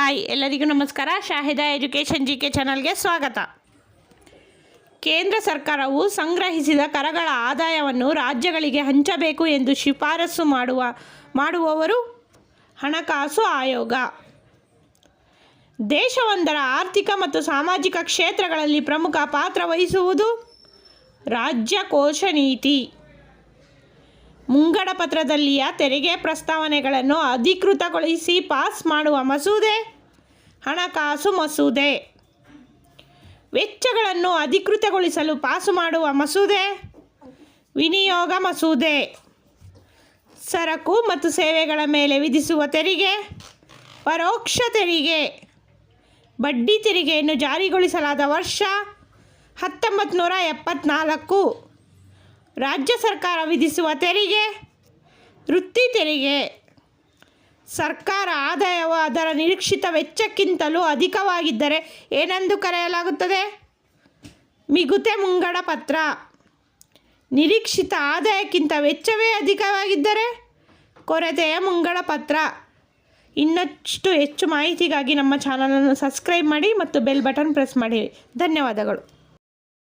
Hi, ಎಲ್ಲರಿಗೂ ನಮಸ್ಕಾರ. Shahida education G K ಚಾನಲ್ಗೆ ಸ್ವಾಗತ. ಕೇಂದ್ರ ಸರ್ಕಾರವು ಸಂಗ್ರಹಿಸಿದ ಕರಗಳ ಆದಾಯವನ್ನು ರಾಜ್ಯಗಳಿಗೆ ಹಂಚಬೇಕು ಎಂದು ಶಿಫಾರಸು ಮಾಡುವ, ಮಾಡುವವರು ಹಣಕಾಸು ಆಯೋಗ. ದೇಶವೊಂದರ ಆರ್ಥಿಕ ಮತ್ತು ಸಾಮಾಜಿಕ ಕ್ಷೇತ್ರಗಳಲ್ಲಿ ಪ್ರಮುಖ ಪಾತ್ರ ವಹಿಸುವುದು ರಾಜ್ಯ ಕೋಶ ನೀತಿ. ಮುಂಗಡ ಪತ್ರದಲ್ಲಿಯ ತೆರಿಗೆ ಪ್ರಸ್ತಾವನೆಗಳನ್ನು ಅಧಿಕೃತಗೊಳಿಸಿ ಪಾಸ್ ಮಾಡುವ ಮಸೂದೆ, ಹಣಕಾಸು ಮಸೂದೆ. ವೆಚ್ಚಗಳನ್ನು ಅಧಿಕೃತಗೊಳಿಸಲು ಪಾಸು ಮಾಡುವ ಮಸೂದೆ, ವಿನಿಯೋಗ ಮಸೂದೆ. ಸರಕು ಮತ್ತು ಸೇವೆಗಳ ಮೇಲೆ ವಿಧಿಸುವ ತೆರಿಗೆ, ಪರೋಕ್ಷ ತೆರಿಗೆ. ಬಡ್ಡಿ ತೆರಿಗೆಯನ್ನು ಜಾರಿಗೊಳಿಸಲಾದ ವರ್ಷ ಹತ್ತೊಂಬತ್ತು ನೂರ ಎಪ್ಪತ್ತ್ನಾಲ್ಕು ರಾಜ್ಯ ಸರ್ಕಾರ ವಿಧಿಸುವ ತೆರಿಗೆ ವೃತ್ತಿ ತೆರಿಗೆ ಸರ್ಕಾರ ಆದಾಯವು ಅದರ ನಿರೀಕ್ಷಿತ ವೆಚ್ಚಕ್ಕಿಂತಲೂ ಅಧಿಕವಾಗಿದ್ದರೆ ಏನೆಂದು ಕರೆಯಲಾಗುತ್ತದೆ? ಮಿಗುತೆ ಮುಂಗಡ ಪತ್ರ. ನಿರೀಕ್ಷಿತ ಆದಾಯಕ್ಕಿಂತ ವೆಚ್ಚವೇ ಅಧಿಕವಾಗಿದ್ದರೆ? ಕೊರತೆಯ ಮುಂಗಡ ಪತ್ರ. ಇನ್ನಷ್ಟು ಹೆಚ್ಚು ಮಾಹಿತಿಗಾಗಿ ನಮ್ಮ ಚಾನಲನ್ನು ಸಬ್ಸ್ಕ್ರೈಬ್ ಮಾಡಿ ಮತ್ತು ಬೆಲ್ ಬಟನ್ ಪ್ರೆಸ್ ಮಾಡಿ. ಧನ್ಯವಾದಗಳು.